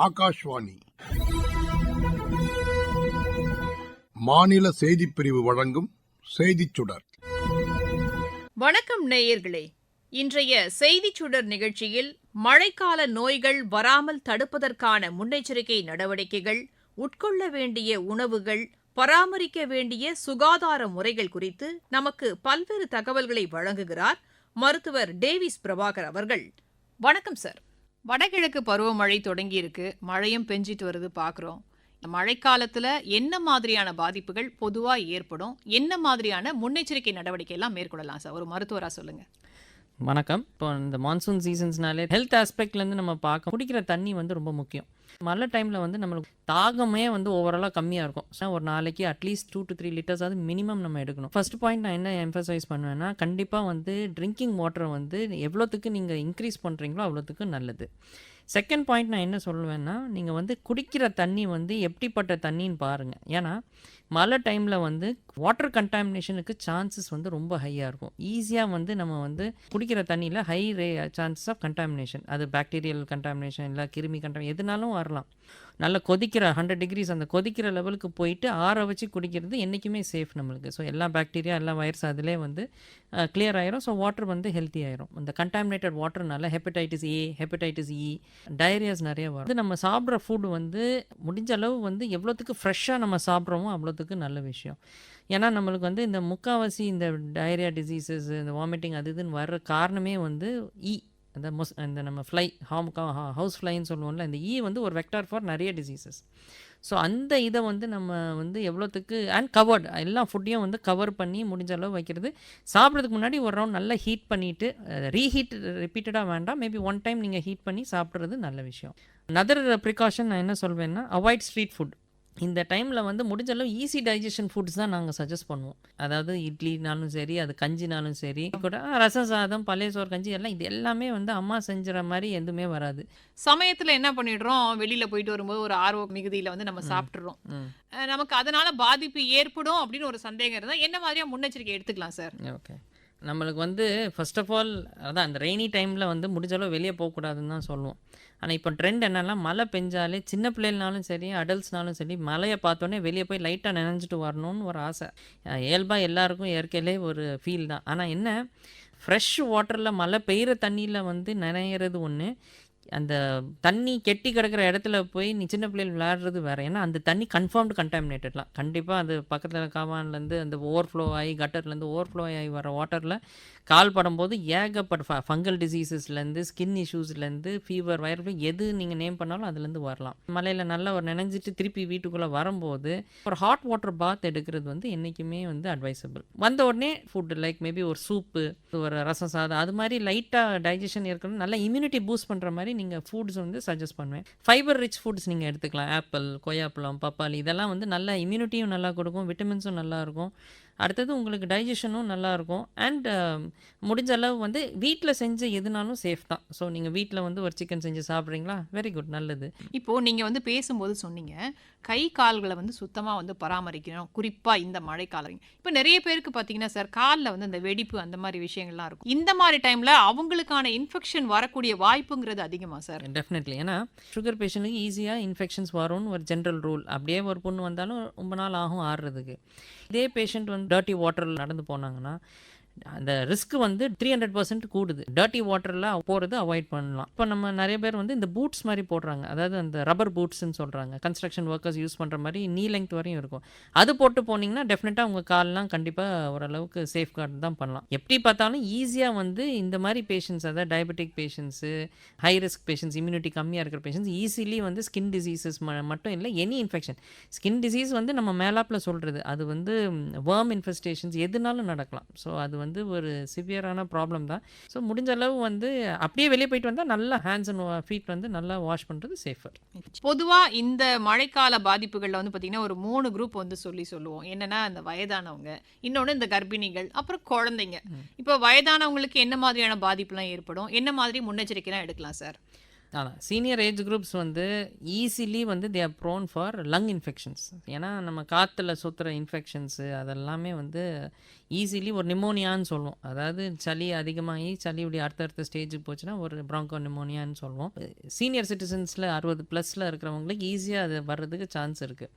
ஆகாஷ்வாணி. மாநில செய்திப் பிரிவு வழங்கும் செய்திச் சுடர். வணக்கம் நேயர்களே. இன்றைய செய்திச் சுடர் நிகழ்ச்சியில் மழைக்கால நோய்கள் வராமல் தடுப்பதற்கான முன்னெச்சரிக்கை நடவடிக்கைகள் உட்கொள்ள வேண்டிய உணவுகள் பராமரிக்க வேண்டிய சுகாதார முறைகள் குறித்து நமக்கு பல்வேறு தகவல்களை வழங்குகிறார் மருத்துவர் டேவிஸ் பிரபாகர் அவர்கள். வணக்கம் சார். வடகிழக்கு பருவமழை தொடங்கியிருக்கு. மழையும் பெஞ்சிட்டு வருது பார்க்குறோம் மழைக்காலத்தில் என்ன மாதிரியான பாதிப்புகள் பொதுவாக ஏற்படும்? என்ன மாதிரியான முன்னெச்சரிக்கை நடவடிக்கையெல்லாம் மேற்கொள்ளலாம் சார்? ஒரு மருத்துவராக சொல்லுங்க. வணக்கம். இப்போ இந்த மான்சூன் சீசன்ஸ்னாலே ஹெல்த் ஆஸ்பெக்ட்லேருந்து நம்ம பார்க்க குடிக்கிற தண்ணி வந்து ரொம்ப முக்கியம். மழை டைமில் வந்து நம்மளுக்கு தாகமே வந்து ஓவராலாக கம்மியாக இருக்கும். ஒரு நாளைக்கு at least two to three litres அது மினிமம் நம்ம எடுக்கணும். ஃபர்ஸ்ட் பாயிண்ட் நான் என்ன எம்ஃபசைஸ் பண்ணுவேன்னா கண்டிப்பாக வந்து ட்ரிங்கிங் வாட்டரை வந்து எவ்வளோத்துக்கு நீங்கள் இன்க்ரீஸ் பண்ணுறீங்களோ அவ்வளோத்துக்கு நல்லது. செகண்ட் பாயிண்ட் நான் என்ன சொல்லுவேன்னா நீங்கள் வந்து குடிக்கிற தண்ணி வந்து எப்படிப்பட்ட தண்ணின்னு பாருங்கள் ஏன்னா மழை டைமில் வந்து வாட்டர் கண்டாமினேஷனுக்கு சான்சஸ் வந்து ரொம்ப ஹையாக இருக்கும். ஈஸியாக வந்து நம்ம வந்து குடிக்கிற தண்ணியில் high ray chances of contamination அது பாக்டீரியல் கண்டாமினேஷன் இல்லை கிருமி கண்டாமி எதுனாலும் வரலாம். நல்லா கொதிக்கிற ஹண்ட்ரட் டிகிரிஸ் அந்த கொதிக்கிற லெவலுக்கு போயிட்டு ஆற வச்சு குடிக்கிறது என்றைக்குமே சேஃப் நம்மளுக்கு. ஸோ எல்லா பாக்டீரியா எல்லா வைரஸ் அதிலே வந்து கிளியர் ஆயிரும். ஸோ வாட்டர் வந்து ஹெல்த்தி ஆயிரும். இந்த contaminated வாட்டர்னால hepatitis A hepatitis E diarrhoeas நிறைய வரும். நம்ம சாப்பிட்ற ஃபுட் வந்து முடிஞ்ச அளவு வந்து எவ்வளோத்துக்கு ஃப்ரெஷ்ஷாக நம்ம சாப்பிட்றோமோ அவ்வளோத்துக்கு நல்ல விஷயம். ஏன்னா நம்மளுக்கு வந்து இந்த முக்காவாசி இந்த டயரியா டிசீசஸ் இந்த வாமிட்டிங் அது இதுன்னு வர்ற காரணமே வந்து இ அந்த மொஸ் இந்த நம்ம ஃப்ளை ஹாம் ஹவுஸ் ஃப்ளைன்னு சொல்லுவோம்ல இந்த ஈ வந்து ஒரு வெக்டார் ஃபார் நிறைய டிசீசஸ் ஸோ அந்த இதை வந்து நம்ம வந்து எவ்வளோத்துக்கு அண்ட் கவர்டு எல்லா ஃபுட்டையும் வந்து கவர் பண்ணி முடிஞ்ச அளவு வைக்கிறது. சாப்பிட்றதுக்கு முன்னாடி ஒரு ரவுண்ட் நல்லா ஹீட் பண்ணிவிட்டு ரீஹீட் ரிப்பீட்டடாக வேண்டாம். மேபி ஒன் டைம் நீங்கள் ஹீட் பண்ணி சாப்பிட்றது நல்ல விஷயம். நதர் ப்ரிகாஷன் நான் என்ன சொல்வேன்னா அவாய்ட் ஸ்ட்ரீட் ஃபுட் இந்த டைமில் வந்து முடிஞ்ச அளவு ஈஸி டைஜஷன் ஃபுட்ஸ் தான் நாங்கள் சஜஸ்ட் பண்ணுவோம். அதாவது இட்லினாலும் சரி அது கஞ்சினாலும் சரி கூட ரசம் சாதம் பழைய சோறு கஞ்சி எல்லாம் இது எல்லாமே வந்து அம்மா செஞ்சுற மாதிரி எதுவுமே வராது. சமயத்துல என்ன பண்ணிடுறோம்? வெளியில போயிட்டு வரும்போது ஒரு ஆர்வ மிகுதியில வந்து நம்ம சாப்பிட்டுறோம். ம். அஹ் நமக்கு அதனால பாதிப்பு ஏற்படும் அப்படின்னு ஒரு சந்தேகம் இருந்தா என்ன மாதிரியா முன்னெச்சரிக்கை எடுத்துக்கலாம் சார்? ஓகே. நம்மளுக்கு வந்து ஃபர்ஸ்ட் ஆஃப் ஆல் அதான் அந்த ரெய்னி டைமில் வந்து முடிஞ்சளவு வெளியே போகக்கூடாதுன்னு தான் சொல்லுவோம். ஆனால் இப்போ ட்ரெண்ட் என்னென்னா மழை பெஞ்சாலே சின்ன பிள்ளைகள்னாலும் சரி அடல்ட்ஸ்னாலும் சரி மழையை பார்த்தோன்னே வெளியே போய் லைட்டாக நினைஞ்சிட்டு வரணும்னு ஒரு ஆசை. இயல்பாக எல்லாருக்கும் இயற்கையிலே ஒரு ஃபீல் தான். ஆனால் என்ன? ஃப்ரெஷ் வாட்டரில் மழை பெய்கிற தண்ணியில் வந்து நனையிறது ஒன்று அந்த தண்ணி கெட்டி கிடக்கிற இடத்துல போய் நீ சின்ன பிள்ளைகள் விளையாடுறது வேறு. ஏன்னா அந்த தண்ணி கன்ஃபார்ம்டு கண்டாமினேட்டட்லாம் கண்டிப்பாக அது பக்கத்தில் காமான்லேருந்து அந்த ஓவர்ஃப்ளோ ஆகி கட்டர்லேருந்து ஓவர்ஃப்ளோ ஆகி வர வாட்டரில் கால் படும்போது ஏகப்பட்ட ஃபங்கல் டிசீசஸ்லேருந்து ஸ்கின் இஷ்யூஸ்லேருந்து ஃபீவர் வயர்ஃப்ளூ எது நீங்கள் நேம் பண்ணாலும் அதுலேருந்து வரலாம். மலையில் நல்லா ஒரு நினைஞ்சிட்டு திருப்பி வீட்டுக்குள்ளே வரும்போது ஒரு ஹாட் வாட்டர் பாத் எடுக்கிறது வந்து என்றைக்குமே வந்து அட்வைசபிள் வந்த உடனே ஃபுட்டு லைக் மேபி ஒரு சூப்பு ஒரு ரசம் சாதம் அது மாதிரி லைட்டாக டைஜஷன் இருக்கணும். நல்லா இம்யூனிட்டி பூஸ்ட் பண்ணுற மாதிரி நீங்கள் ஃபுட்ஸ் வந்து சஜஸ்ட் பண்ணுவேன். ஃபைபர் ரிச் ஃபுட்ஸ் நீங்கள் எடுத்துக்கலாம். ஆப்பிள் கொய்யாப்பழம் பப்பாளி இதெல்லாம் வந்து நல்லா இம்யூனிட்டியும் நல்லா கொடுக்கும் விட்டமின்ஸும் நல்லா இருக்கும். அடுத்தது உங்களுக்கு டைஜஷனும் நல்லா இருக்கும் அண்ட் முடிஞ்ச அளவு வந்து வீட்டில் செஞ்ச எதுனாலும் சேஃப் தான். ஸோ நீங்கள் வீட்டில் வந்து ஒரு சிக்கன் செஞ்சு சாப்பிட்றீங்களா? வெரி குட் நல்லது. இப்போ நீங்க வந்து பேசும்போது சொன்னீங்க கை கால்களை வந்து சுத்தமா வந்து பராமரிக்கணும். குறிப்பா இந்த மழைக்காலம். இப்போ நிறைய பேருக்கு பாத்தீங்கன்னா சார் காலில் வந்து அந்த வெடிப்பு அந்த மாதிரி விஷயங்கள்லாம் இருக்கும். இந்த மாதிரி டைம்ல அவங்களுக்கான இன்ஃபெக்ஷன் வரக்கூடிய வாய்ப்புங்கிறது அதிகமா சார் டெஃபினெட்லி ஏன்னா சுகர் பேஷண்ட்டுக்கு ஈஸியாக இன்ஃபெக்ஷன்ஸ் வரும்னு ஒரு ஜென்ரல் ரூல் அப்படியே ஒரு பொண்ணு வந்தாலும் ரொம்ப நாள் ஆகும் ஆறுறதுக்கு. இதே பேஷண்ட் வந்து டர்ட்டி வாட்டரில் நடந்து போனாங்கன்னா அந்த ரிஸ்க் வந்து த்ரீ ஹண்ட்ரட் பர்சன்ட் கூடுது. டர்ட்டி வாட்டரில் போகிறது அவாய்ட் பண்ணலாம். இப்போ நம்ம நிறைய பேர் வந்து இந்த பூட்ஸ் மாதிரி போடுறாங்க. அதாவது அந்த ரப்பர் பூட்ஸ்ன்னு சொல்கிறாங்க கன்ஸ்ட்ரக்ஷன் ஒர்க்கர்ஸ் யூஸ் பண்ணுற மாதிரி நீ லெங்க் வரையும் இருக்கும். அது போட்டு போனீங்கன்னா டெஃபினட்டாக உங்கள் கால்லாம் கண்டிப்பாக ஓரளவுக்கு சேஃப் கார்டு தான் பண்ணலாம். எப்படி பார்த்தாலும் ஈஸியாக வந்து இந்த மாதிரி பேஷண்ட்ஸ் அதாவது diabetic patients high risk patients immunity கம்மியாக இருக்கிற பேஷண்ட்ஸ் ஈஸிலி வந்து ஸ்கின் டிசீசஸ் மட்டும் இல்லை எனி இன்ஃபெக்ஷன் ஸ்கின் டிசீஸ் வந்து நம்ம மேலாப்பில் சொல்கிறது அது வந்து வேர்ம் இன்ஃபெஸ்டேஷன்ஸ் எதுனாலும் நடக்கலாம். ஸோ அது வந்து ஒரு சிவியரான ப்ராப்ளம் தான். ஸோ முடிஞ்ச அளவு வந்து அப்படியே வெளியே போயிட்டு வந்தால் நல்லா ஹேண்ட்ஸ் அண்ட் ஃபீட் வந்து நல்லா வாஷ் பண்ணுறது சேஃபர் பொதுவா இந்த மழைக்கால பாதிப்புகள்ல வந்து பாத்தீங்கன்னா ஒரு மூணு குரூப் வந்து சொல்லி சொல்லுவோம். என்னன்னா இந்த வயதானவங்க இன்னொன்னு இந்த கர்ப்பிணிகள் அப்புறம் குழந்தைங்க. இப்போ வயதானவங்களுக்கு என்ன மாதிரியான பாதிப்புலாம் ஏற்படும்? என்ன மாதிரி முன்னெச்சரிக்கைலாம் எடுக்கலாம் சார்? அதான். சீனியர் ஏஜ் குரூப்ஸ் வந்து ஈஸிலி வந்து they are prone for lung infections ஏன்னா நம்ம காற்றுல சுற்றுற இன்ஃபெக்ஷன்ஸு அதெல்லாமே வந்து ஈஸிலி ஒரு நிமோனியான்னு சொல்லுவோம். அதாவது சளி அதிகமாகி சளியுடைய அடுத்தடுத்த ஸ்டேஜுக்கு போச்சுன்னா ஒரு ப்ராங்கோ நிமோனியான்னு சொல்லுவோம். சீனியர் சிட்டிசன்ஸில் அறுபது ப்ளஸில் இருக்கிறவங்களுக்கு ஈஸியாக அது வர்றதுக்கு சான்ஸ் இருக்குது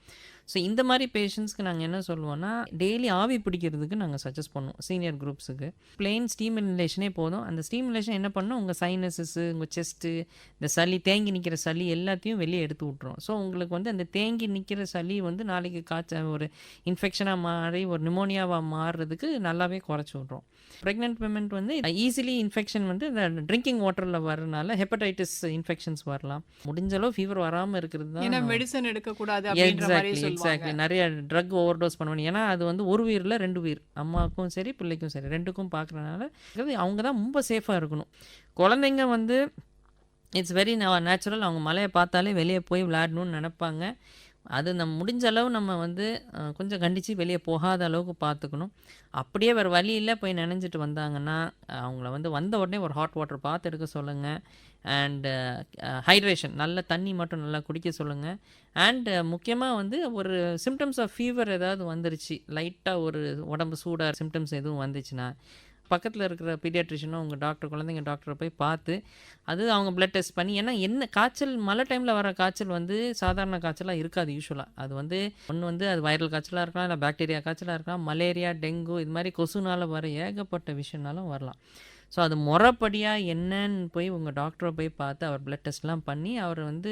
ஸோ இந்த மாதிரி பேஷண்ட்ஸ்க்கு நாங்கள் என்ன சொல்லுவோம்னா டெய்லி ஆவி பிடிக்கிறதுக்கு நாங்கள் சஜஸ்ட் பண்ணுவோம் சீனியர் குரூப்ஸுக்கு பிளெயின் ஸ்டீம் இன்லேஷனே போதும். அந்த ஸ்டீம் இன்லேஷன் என்ன பண்ணணும் உங்கள் சைனஸஸ்ஸு உங்கள் செஸ்ட்டு இந்த சளி தேங்கி நிற்கிற சளி எல்லாத்தையும் வெளியே எடுத்து விட்ரும் ஸோ உங்களுக்கு வந்து அந்த தேங்கி நிற்கிற சளி வந்து நாளைக்கு காய்ச்ச ஒரு இன்ஃபெக்ஷனாக மாறி ஒரு நிமோனியாவாக மாறுறதுக்கு நல்லாவே குறைச்சி விட்ரும் ப்ரெக்னென்ட் விமெண்ட் வந்து ஈஸிலி இன்ஃபெக்ஷன் வந்து இந்த ட்ரிங்கிங் வாட்டரில் வரனால ஹெப்படைட்டிஸ் இன்ஃபெக்ஷன்ஸ் வரலாம். முடிஞ்ச அளவு ஃபீவர் வராமல் இருக்கிறது தான் மெடிசன் எடுக்க கூடாது அப்படின்ற மாதிரி எக்ஸாக்ட்லி நிறைய ட்ரக் ஓவர் டோஸ் பண்ணுவாங்க. ஏன்னா அது வந்து ஒரு உயிரில் ரெண்டு உயிர். அம்மாவுக்கும் சரி பிள்ளைக்கும் சரி. ரெண்டுக்கும் பார்க்குறனால அவங்க தான் ரொம்ப சேஃபாக இருக்கணும். குழந்தைங்க வந்து இட்ஸ் வெரி நேச்சுரல் அவங்க மலையை பார்த்தாலே வெளியே போய் விளையாடணும்னு நினப்பாங்க. அது நம்ம முடிஞ்ச அளவு நம்ம வந்து கொஞ்சம் கண்டித்து வெளியே போகாத அளவுக்கு பார்த்துக்கணும் அப்படியே வேறு வழியில் போய் நினைஞ்சிட்டு வந்தாங்கன்னா அவங்கள வந்து வந்த உடனே ஒரு ஹாட் வாட்டர் பார்த்து எடுக்க சொல்லுங்கள் அண்டு ஹைட்ரேஷன் uh, uh, நல்ல தண்ணி மட்டும் நல்லா குடிக்க சொல்லுங்கள் அண்டு uh, முக்கியமாக வந்து ஒரு சிம்டம்ஸ் ஆஃப் ஃபீவர் ஏதாவது வந்துருச்சு. லைட்டாக ஒரு உடம்பு சூடாக சிம்டம்ஸ் எதுவும் வந்துச்சுன்னா பக்கத்தில் இருக்கிற பீடியாட்ரிஷனோ உங்கள் டாக்டர் குழந்தைங்க டாக்டரை போய் பார்த்து அது அவங்க ப்ளட் டெஸ்ட் பண்ணி ஏன்னா என்ன காய்ச்சல் மழை டைமில் வர காய்ச்சல் வந்து சாதாரண காய்ச்சலாக இருக்காது யூஸ்வலாக அது வந்து ஒன்று வந்து அது வைரல் காய்ச்சலாக இருக்கலாம் இல்லை பாக்டீரியா காய்ச்சலாக இருக்கலாம் மலேரியா டெங்கு இது மாதிரி கொசுனால் வர ஏகப்பட்ட விஷயம்னாலும் வரலாம். ஸோ அது முறைப்படியாக என்னன்னு போய் உங்கள் டாக்டரை போய் பார்த்து அவர் பிளட் டெஸ்ட்லாம் பண்ணி அவர் வந்து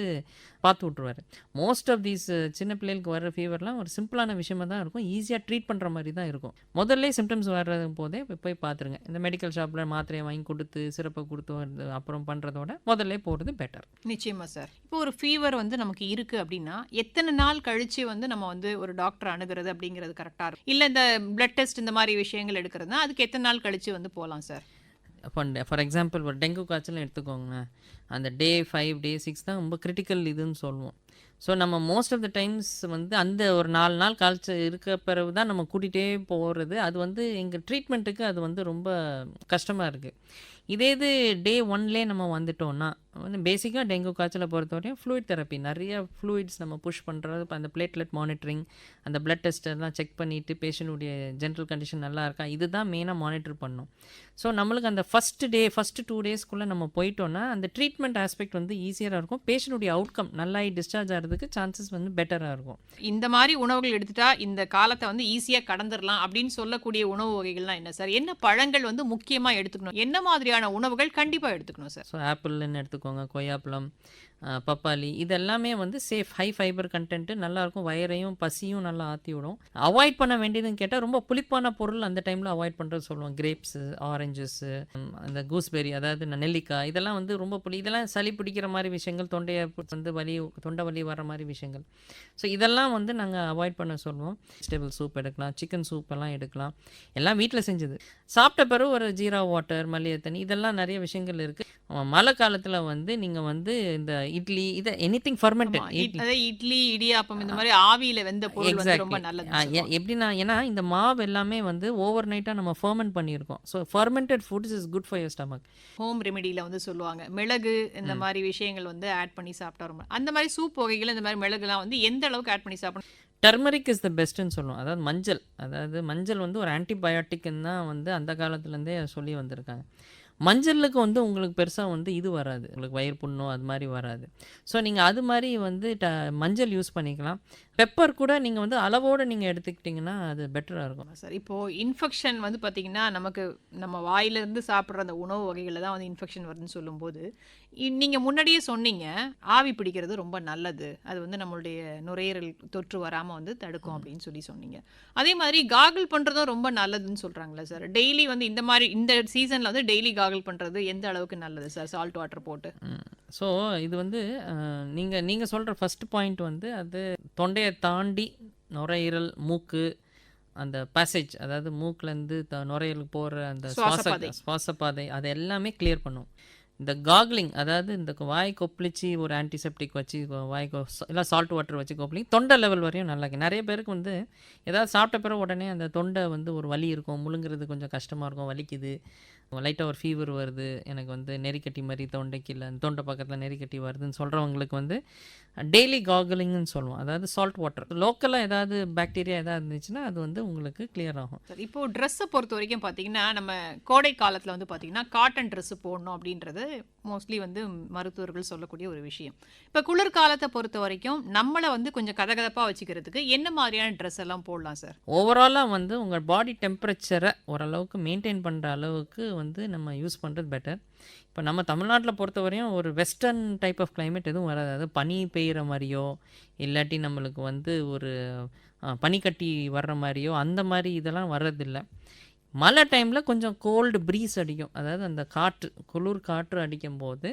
பார்த்து விட்ருவார் மோஸ்ட் ஆஃப் தீஸ் சின்ன பிள்ளைகளுக்கு வர ஃபீவர்லாம் ஒரு சிம்பிளான விஷயமாக தான் இருக்கும். ஈஸியாக ட்ரீட் பண்ணுற மாதிரி தான் இருக்கும். முதல்ல சிம்டம்ஸ் வர்றது போதே போய் பார்த்துருங்க. இந்த மெடிக்கல் ஷாப்பில் மாத்திரையை வாங்கி கொடுத்து சிறப்பை கொடுத்து வரது அப்புறம் பண்ணுறதோட முதல்ல போகிறது பெட்டர் நிச்சயமாக சார் இப்போ ஒரு ஃபீவர் வந்து நமக்கு இருக்குது அப்படின்னா எத்தனை நாள் கழித்து வந்து நம்ம வந்து ஒரு டாக்டர் அணுகிறது அப்படிங்கிறது கரெக்டாக இருக்கும். இல்லை இந்த பிளட் டெஸ்ட் இந்த மாதிரி விஷயங்கள் எடுக்கிறதுனா அதுக்கு எத்தனை நாள் கழித்து வந்து போகலாம் சார் இப்போ ஃபார் எக்ஸாம்பிள் ஒரு டெங்கு காய்ச்சல்னு எடுத்துக்கோங்களேன். அந்த டே ஃபைவ் டே சிக்ஸ் தான் ரொம்ப கிரிட்டிக்கல் இதுன்னு சொல்லுவோம். ஸோ நம்ம மோஸ்ட் ஆஃப் த டைம்ஸ் வந்து அந்த ஒரு நாலு நாள் காய்ச்சல் இருக்க பிறகு தான் நம்ம கூட்டிகிட்டே போகிறது அது வந்து எங்கள் ட்ரீட்மெண்ட்டுக்கு அது வந்து ரொம்ப கஷ்டமாக இருக்குது இதே இது டே ஒன்லேயே நம்ம வந்துட்டோம்னா வந்து பேசிக்காக டெங்கு காய்ச்சலை பொறுத்தவரையும் ஃப்ளூயிட் தெரப்பி நிறைய ஃப்ளூயிட்ஸ் நம்ம புஷ் பண்ணுறது இப்போ அந்த பிளேட்லெட் மானிட்டரிங் அந்த பிளட் டெஸ்ட் எல்லாம் செக் பண்ணிவிட்டு பேஷண்ட்டுடைய ஜென்ரல் கண்டிஷன் நல்லா இருக்கா? இதுதான் மெயினாக மானிட்டர் பண்ணும். ஸோ நம்மளுக்கு அந்த ஃபஸ்ட் டே ஃபஸ்ட்டு டூ டேஸ்க்குள்ளே நம்ம போயிட்டோம்னா அந்த ட்ரீட்மெண்ட் ஆஸ்பெக்ட் வந்து ஈஸியாக இருக்கும். பேஷண்ட்டுடைய அவுட்கம் நல்லாகி டிஸ்சார்ஜ் ஆகிறதுக்கு சான்சஸ் வந்து பெட்டராக இருக்கும். இந்த மாதிரி உணவுகள் எடுத்துட்டா இந்த காலத்தை வந்து ஈஸியா கடந்துடலாம் அப்படின்னு சொல்லக்கூடிய உணவு வகைகள்லாம் என்ன சார் என்ன பழங்கள் வந்து முக்கியமா எடுத்துக்கணும்? என்ன மாதிரியான உணவுகள் கண்டிப்பா எடுத்துக்கணும் சார் ஸோ ஆப்பிள்னு எடுத்துக்கோங்க. கொய்யாப்பழம் அஹ், பப்பாளி. இதெல்லாமே வந்து சேஃப். ஹை ஃபைபர் கண்டென்ட்டு நல்லாயிருக்கும் வயரையும் பசியும் நல்லா ஆற்றி விடும். அவாய்ட் பண்ண வேண்டியதுன்னு கேட்டால் ரொம்ப புளிப்பான பொருள் அந்த டைமில் அவாய்ட் பண்ணுறது சொல்லுவோம் கிரேப்ஸு ஆரஞ்சஸ்ஸு அந்த கூஸ்பெரி அதாவது நெல்லிக்காய் இதெல்லாம் வந்து ரொம்ப புளி இதெல்லாம் சளி பிடிக்கிற மாதிரி விஷயங்கள் தொண்டையை வந்து வலி தொண்டை வலி வர மாதிரி விஷயங்கள். ஸோ இதெல்லாம் வந்து நாங்கள் அவாய்ட் பண்ண சொல்லுவோம். வெஜிடபிள் சூப் எடுக்கலாம் சிக்கன் சூப் எல்லாம் எடுக்கலாம். எல்லாம் வீட்டில் செஞ்சது. சாப்பிட்ட பிறகு ஒரு ஜீரா வாட்டர் மல்லிகை தண்ணி இதெல்லாம் நிறைய விஷயங்கள் இருக்குது மழை காலத்தில் வந்து நீங்கள் வந்து இந்த இட்லி இதை எனி திங் ஆமா, ஃபர்மெண்டட் இட்லி இடியாப்பம் இந்த மாதிரி ஆவியில வெந்த பொருள் வந்து ரொம்ப நல்லது எப்படின்னா ஏன்னா இந்த மாவு எல்லாமே வந்து ஓவர் நைட்டாக நம்ம ஃபர்மெண்ட் பண்ணியிருக்கோம். So fermented foods is good for your stomach home ரெமெடியில வந்து சொல்லுவாங்க. மிளகு இந்த மாதிரி விஷயங்கள் வந்து ஆட் பண்ணி சாப்பிட்டா ரொம்ப அந்த மாதிரி சூப் வகைகள் இந்த மாதிரி மிளகுலாம் வந்து எந்த அளவுக்கு ஆட் பண்ணி சாப்பிடணும்? டர்மரிக் இஸ் த பெஸ்ட்டுன்னு சொல்லுவோம். அதாவது மஞ்சள் அதாவது மஞ்சள் வந்து ஒரு ஆன்டிபயோட்டிக்னு தான் வந்து அந்த காலத்துலேருந்தே சொல்லி வந்திருக்காங்க. மஞ்சளுக்கு வந்து உங்களுக்கு பெருசாக வந்து இது வராது. உங்களுக்கு வயிறு புண்ணோ அது மாதிரி வராது. ஸோ நீங்கள் அது மாதிரி வந்து ட மஞ்சள் யூஸ் பண்ணிக்கலாம். பெப்பர் கூட நீங்கள் வந்து அளவோடு நீங்கள் எடுத்துக்கிட்டிங்கன்னா அது பெட்டராக இருக்கும். சார். இப்போ இன்ஃபெக்ஷன் வந்து பாத்தீங்கன்னா நமக்கு நம்ம வாயில இருந்து சாப்பிட்ற அந்த உணவு வகைகளில் தான் வந்து இன்ஃபெக்ஷன் வருதுன்னு சொல்லும்போது இ- நீங்க முன்னாடியே சொன்னீங்க ஆவி பிடிக்கிறது ரொம்ப நல்லது. அது வந்து நம்மளுடைய நுரையீரல் தொற்று வராம வந்து தடுக்கும் அப்படின்னு சொல்லி சொன்னீங்க. அதே மாதிரி காகிள் பண்றதும் ரொம்ப நல்லதுன்னு சொல்றாங்களே சார். டெய்லி வந்து இந்த மாதிரி இந்த சீசன்ல வந்து டெய்லி காகிள் பண்றது எந்த அளவுக்கு நல்லது சார்? சால்ட் வாட்டர் போட்டு. ஸோ இது வந்து நீங்கள் நீங்கள் சொல்கிற ஃபஸ்ட் பாயிண்ட் வந்து அது தொண்டையை தாண்டி நுரையீரல் மூக்கு அந்த பேசேஜ் அதாவது மூக்குலேருந்து த நுரையீரலுக்கு போகிற அந்த சுவாச சுவாசப்பாதை. சுவாசப்பாதை அது எல்லாமே கிளியர் பண்ணும். இந்த காக்லிங் அதாவது இந்த வாய் கொப்பளிச்சு ஒரு ஆன்டிசெப்டிக் வச்சு வாய் கொ இல்லை சால்ட் வாட்டர் வச்சு கொப்பளிங் தொண்டை லெவல் வரையும் நல்லா இருக்கு. நிறைய பேருக்கு வந்து ஏதாவது சாப்பிட்ட பிறகு உடனே அந்த தொண்டை வந்து ஒரு வலி இருக்கும். முழுங்குறது கொஞ்சம் கஷ்டமாக இருக்கும். வலிக்குது. லைட்டாக ஒரு ஃபீவர் வருது. எனக்கு வந்து நெறிக்கட்டி மாதிரி தொண்டைக்கு இல்லை தொண்டை பக்கத்தில் நெறிக்கட்டி வருதுன்னு சொல்கிறவங்களுக்கு வந்து டெய்லி காகலிங்னு சொல்லுவோம். அதாவது சால்ட் வாட்டர் லோக்கலாக ஏதாவது பாக்டீரியா ஏதாவது இருந்துச்சுன்னா அது வந்து உங்களுக்கு கிளியர் ஆகும். சார் இப்போ ட்ரெஸ்ஸை பொறுத்த வரைக்கும் பார்த்தீங்கன்னா நம்ம கோடை காலத்தில் வந்து பார்த்தீங்கன்னா காட்டன் ட்ரெஸ் போடணும் அப்படின்றது மோஸ்ட்லி வந்து மருத்துவர்கள் சொல்லக்கூடிய ஒரு விஷயம். இப்போ குளிர்காலத்தை பொறுத்த வரைக்கும் நம்மளை வந்து கொஞ்சம் கதகதப்பாக வச்சுக்கிறதுக்கு என்ன மாதிரியான ட்ரெஸ் எல்லாம் போடலாம் சார் ஓவராலாக வந்து உங்கள் பாடி டெம்பரேச்சரை ஓரளவுக்கு மெயின்டைன் பண்ணுற அளவுக்கு வந்து நம்ம யூஸ் பண்ணுறது பெட்டர் இப்போ நம்ம தமிழ்நாட்டில் பொறுத்தவரையும் ஒரு வெஸ்டர்ன் டைப் ஆஃப் கிளைமேட் எதுவும் வராது. அதாவது பனி பெய்கிற மாதிரியோ இல்லாட்டி நம்மளுக்கு வந்து ஒரு பனிக்கட்டி வர்ற மாதிரியோ அந்த மாதிரி இதெல்லாம் வர்றதில்லை. மழை டைமில் கொஞ்சம் கோல்டு ப்ரீஸ் அடிக்கும். அதாவது அந்த காற்று குளிர் காற்று அடிக்கும் போது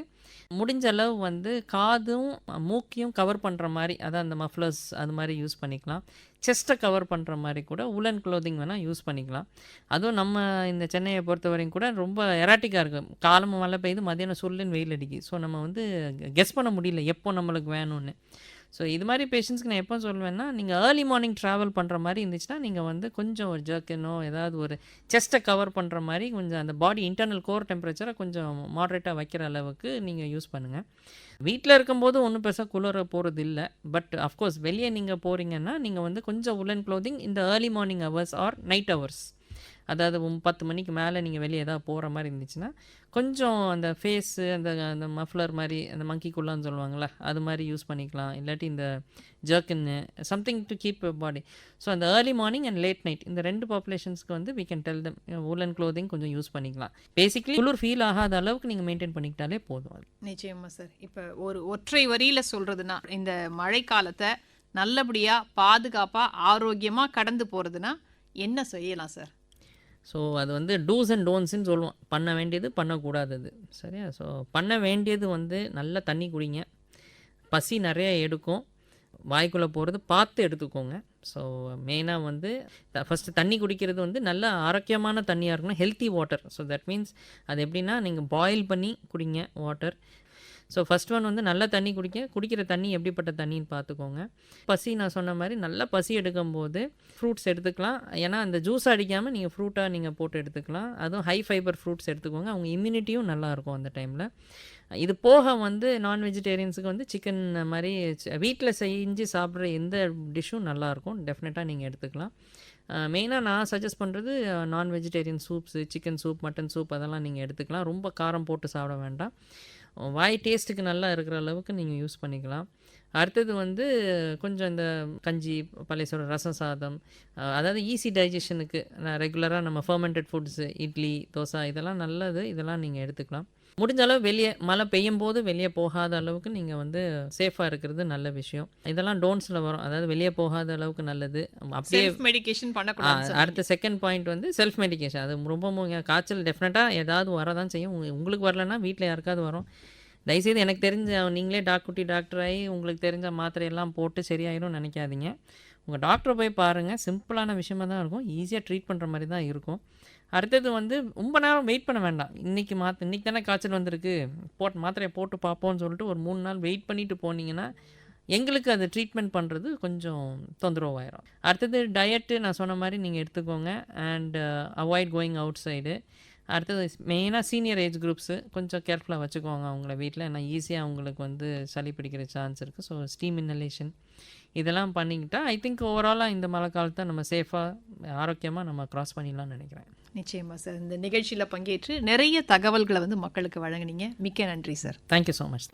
முடிஞ்ச அளவு வந்து காதும் மூக்கையும் கவர் பண்ணுற மாதிரி அதான் அந்த மஃப்ளர்ஸ் அது மாதிரி யூஸ் பண்ணிக்கலாம். செஸ்ட்டை கவர் பண்ணுற மாதிரி கூட உலன் க்ளோதிங் வேணால் யூஸ் பண்ணிக்கலாம். அதுவும் நம்ம இந்த சென்னையை பொறுத்த வரையும் கூட ரொம்ப எராட்டிக்காக இருக்கும் காலமும் மழை பெய்யுது மதியானம் சொல்லுன்னு வெயில் அடிக்கும் ஸோ நம்ம வந்து கெஸ் பண்ண முடியல. எப்போ நம்மளுக்கு வேணும்னு. ஸோ இது மாதிரி பேஷண்ட்ஸ்க்கு நான் எப்போ சொல்லுவேன்னா நீங்கள் ஏர்லி மார்னிங் ட்ராவல் பண்ணுற மாதிரி இருந்துச்சுன்னா நீங்கள் வந்து கொஞ்சம் ஒரு ஜர்க்கனோ ஏதாவது ஒரு செஸ்ட்டை கவர் பண்ணுற மாதிரி கொஞ்சம் அந்த பாடி இன்டர்னல் கோர் டெம்பரேச்சரை கொஞ்சம் மாட்ரேட்டாக வைக்கிற அளவுக்கு நீங்கள் யூஸ் பண்ணுங்கள் வீட்டில் இருக்கும்போது ஒன்றும் பெருசாக குளிர போகிறது இல்லை. பட் அஃப்கோர்ஸ் வெளியே நீங்கள் போகிறீங்கன்னா நீங்கள் வந்து கொஞ்சம் உலன் க்ளோதிங் இந்த early morning hours or night hours அதாவது பத்து மணிக்கு மேலே நீங்கள் வெளியே ஏதாவது போகிற மாதிரி இருந்துச்சுன்னா கொஞ்சம் அந்த ஃபேஸு அந்த அந்த மஃப்ளர் மாதிரி அந்த மங்கி குள்ளான்னு சொல்லுவாங்கள்ல அது மாதிரி யூஸ் பண்ணிக்கலாம். இல்லாட்டி இந்த ஜர்க்கின்னு something to keep body so அந்த early morning and late night இந்த ரெண்டு பாப்புலேஷன்ஸ்க்கு வந்து we can tell them woollen clothing கொஞ்சம் யூஸ் பண்ணிக்கலாம். பேசிக்லி குளிர் ஃபீல் ஆகாத அளவுக்கு நீங்கள் மெயின்டைன் பண்ணிக்கிட்டாலே போதும் அது. நிச்சயமாக சார் இப்போ ஒரு ஒற்றை வரியில் சொல்கிறதுனா இந்த மழைக்காலத்தை நல்லபடியாக பாதுகாப்பாக ஆரோக்கியமாக கடந்து போகிறதுனா என்ன செய்யலாம் சார் ஸோ அது வந்து டூஸ் அண்ட் டோன்ஸ்ன்னு சொல்லுவோம். பண்ண வேண்டியது பண்ணக்கூடாதது. சரியா? ஸோ பண்ண வேண்டியது வந்து நல்ல தண்ணி குடிங்க. பசி நிறைய எடுக்கும். வாய்க்குள்ளே போகிறது பார்த்து எடுத்துக்கோங்க. ஸோ மெயினாக வந்து ஃபஸ்ட்டு தண்ணி குடிக்கிறது வந்து நல்ல ஆரோக்கியமான தண்ணியாக இருக்கணும். Healthy water so that means அது எப்படின்னா நீங்கள் பாயில் பண்ணி குடிங்க வாட்டர் ஸோ ஃபஸ்ட் ஒன் வந்து நல்ல தண்ணி குடிக்க குடிக்கிற தண்ணி எப்படிப்பட்ட தண்ணின்னு பார்த்துக்கோங்க. பசி நான் சொன்ன மாதிரி நல்லா பசி எடுக்கும்போது ஃப்ரூட்ஸ் எடுத்துக்கலாம். ஏன்னா அந்த ஜூஸ் அடிக்காமல் நீங்கள் ஃப்ரூட்டாக நீங்கள் போட்டு எடுத்துக்கலாம். அதுவும் ஹை ஃபைபர் ஃப்ரூட்ஸ் எடுத்துக்கோங்க. அவங்க இம்யூனிட்டியும் நல்லாயிருக்கும் அந்த டைமில் இது போக வந்து நான் வெஜிடேரியன்ஸுக்கு வந்து சிக்கன் மாதிரி வீட்டில் செஞ்சு சாப்பிட்ற எந்த டிஷ்ஷும் நல்லாயிருக்கும் டெஃபினட்டாக நீங்கள் எடுத்துக்கலாம். மெயினாக நான் சஜஸ்ட் பண்ணுறது நான் vegetarian soups chicken soup mutton soup அதெல்லாம் நீங்கள் எடுத்துக்கலாம். ரொம்ப காரம் போட்டு சாப்பிட வேண்டாம். வாய் டேஸ்ட்டுக்கு நல்லா இருக்கிற அளவுக்கு நீங்கள் யூஸ் பண்ணிக்கலாம். அடுத்தது வந்து கொஞ்சம் இந்த கஞ்சி பழைய சொல்ற ரசம் சாதம் அதாவது ஈஸி டைஜஷனுக்கு ரெகுலராக நம்ம ஃபர்மெண்டட் ஃபுட்ஸு இட்லி தோசை இதெல்லாம் நல்லது. இதெல்லாம் நீங்கள் எடுத்துக்கலாம். முடிஞ்ச அளவு வெளியே மழை பெய்யும் போது வெளியே போகாத அளவுக்கு நீங்கள் வந்து சேஃபாக இருக்கிறது நல்ல விஷயம். இதெல்லாம் டோன்ஸில் வரும். அதாவது வெளியே போகாத அளவுக்கு நல்லது. அப்படியே ஆ, பண்ணக்கூடாது அடுத்த செகண்ட் பாயிண்ட் வந்து செல்ஃப் மெடிகேஷன் அது ரொம்ப. காய்ச்சல் டெஃபினட்டாக ஏதாவது வரதான் செய்யும். உங்க- உங்களுக்கு வரலன்னா வீட்டில் யாருக்காவது வரும். தயவுசெய்து எனக்கு தெரிஞ்ச நீங்களே டாக்குட்டி டாக்டர் ஆகி உங்களுக்கு தெரிஞ்ச மாத்திரையெல்லாம் போட்டு சரியாயிரும் நினைக்காதீங்க. உங்கள் டாக்டரை போய் பாருங்கள் சிம்பிளான விஷயமா தான் இருக்கும். ஈஸியாக ட்ரீட் பண்ணுற மாதிரி தான் இருக்கும். அடுத்தது வந்து ரொம்ப நேரம் வெயிட் பண்ண வேண்டாம். இன்றைக்கி மாத்த இன்றைக்கி தானே காய்ச்சல் வந்திருக்கு. போட் மாத்திரையை போட்டு பார்ப்போம்னு சொல்லிட்டு ஒரு மூணு நாள் வெயிட் பண்ணிவிட்டு போனீங்கன்னா எங்களுக்கு அது ட்ரீட்மெண்ட் பண்ணுறது கொஞ்சம் தொந்தரவாயிரும். அடுத்தது டயட்டு நான் சொன்ன மாதிரி நீங்கள் எடுத்துக்கோங்க. And avoid going out side அடுத்தது மெயினாக சீனியர் ஏஜ் குரூப்ஸு கொஞ்சம் கேர்ஃபுல்லாக வச்சுக்கோங்க அவங்கள வீட்டில் ஏன்னா ஈஸியாக அவங்களுக்கு வந்து சளி பிடிக்கிற சான்ஸ் இருக்குது ஸோ ஸ்டீம் இன்னலேஷன் இதெல்லாம் பண்ணிக்கிட்டா ஐ திங்க் ஓவராலாக இந்த மழை காலத்தை நம்ம சேஃபாக ஆரோக்கியமாக நம்ம க்ராஸ் பண்ணிடலாம்னு நினைக்கிறேன். நிச்சயமா சார் இந்த நிகழ்ச்சியில் பங்கேற்று நிறைய தகவல்களை வந்து மக்களுக்கு வழங்குனீங்க. மிக்க நன்றி சார் தேங்க்யூ ஸோ மச்